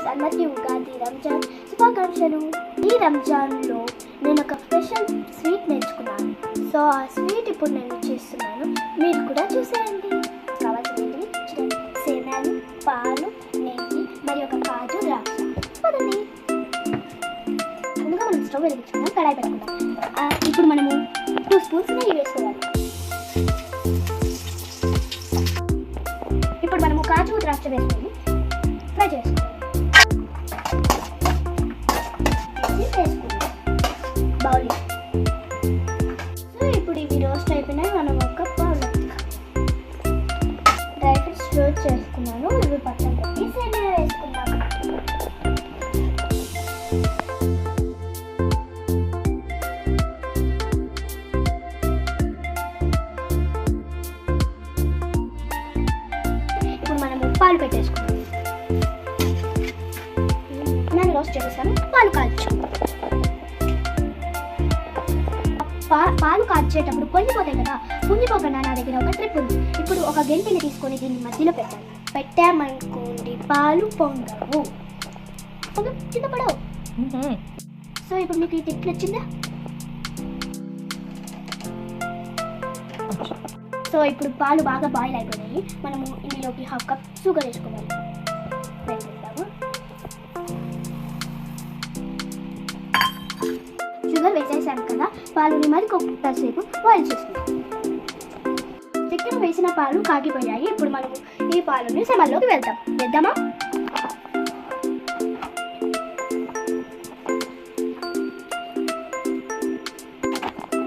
Friends అందరికీ ఉగాది రంజాన్. శుభాకాంక్షలు. ఈ రంజాన్లో నేను ఒక స్పెషల్ స్వీట్ నేర్చుకున్నాను. సో ఆ స్వీట్ ఇప్పుడు నేను చేస్తున్నాను. మీరు కూడా చూసేయండి. కావాల్సినవి సేనాలు పాలు నెయ్యి మరి ఒక కాజు ద్రాక్ష. పదండి. ముందుగా మనం స్టవ్ వెలిగించుకున్నాం కడాయి పెట్టుకుందాం. ఆ, ఇప్పుడు మనము టూ స్పూన్స్ నెయ్యి వేసుకోవాలి. ఇప్పుడు మనము కాజు ద్రాక్ష వేసుకొని ఫ్రై చేసుకోవాలి. రోస్ట్ అయిపోయినాయి మనం ఒక బౌల్ డ్రై ఫ్రూట్స్ రోస్ట్ చేసుకున్నాను ఇవి పక్కన పెట్టి సేమియా వేసుకున్నాను. ఇప్పుడు మనము పాలు పెట్టేసుకుందాం. నేను రోస్ట్ చేసేసాను పాలు కాల్చు పా పాలు కాల్చేటప్పుడు పొంగిపోతాయి కదా? పొంగిపోకుండా నా దగ్గర ఒక ట్రిప్ ఉంది. ఇప్పుడు ఒక గంటని తీసుకొని దీన్ని మధ్యలో పెట్టాలి. పెట్టామనుకోండి పాలు పొంగవు. పొంగ కింద పడవు. సో ఇప్పుడు మీకు ఈ టిప్ నచ్చిందా? సో ఇప్పుడు పాలు బాగా బాయిల్ అయిపోయినాయి మనము ఇందులోకి హాఫ్ కప్ షుగర్ వేసుకోవాలి. షుగర్ వేసేసాను కదా పాలుని మరి కొంతసేపు బాయిల్ చేసుకుంటాం చికెన్ వేసిన పాలు కాగిపోయాయి. ఇప్పుడు మనం ఈ పాలుని సెమల్లోకి వెళ్దాం వెళ్దామా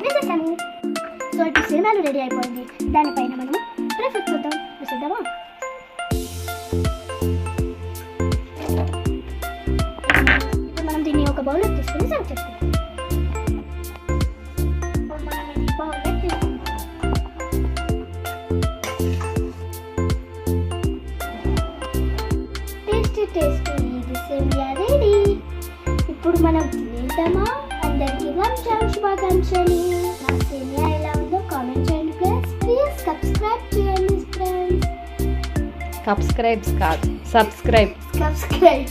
వేసేసాము సో ఇప్పుడు సినిమాలు రెడీ అయిపోయింది. దానిపైన మనం ప్రిఫెక్ట్ చూద్దాం. వేసేద్దామా? ఇప్పుడు మనం దీన్ని ఒక బౌల్లో తీసుకుని సర్వ్ చేసుకుందాం. టేస్టీ టేస్టీ సేమియా రెడీ ఇప్పుడు మనం తినేద్దామా? అందరికీ రంజాన్ శుభాకాంక్షలు. నా సేమియా ఎలా ఉందో కామెంట్ చేయండి ఫ్రెండ్స్ ప్లీజ్ సబ్స్క్రైబ్ చేయండి ఫ్రెండ్స్ సబ్స్క్రైబ్స్ కాదు సబ్స్క్రైబ్ సబ్స్క్రైబ్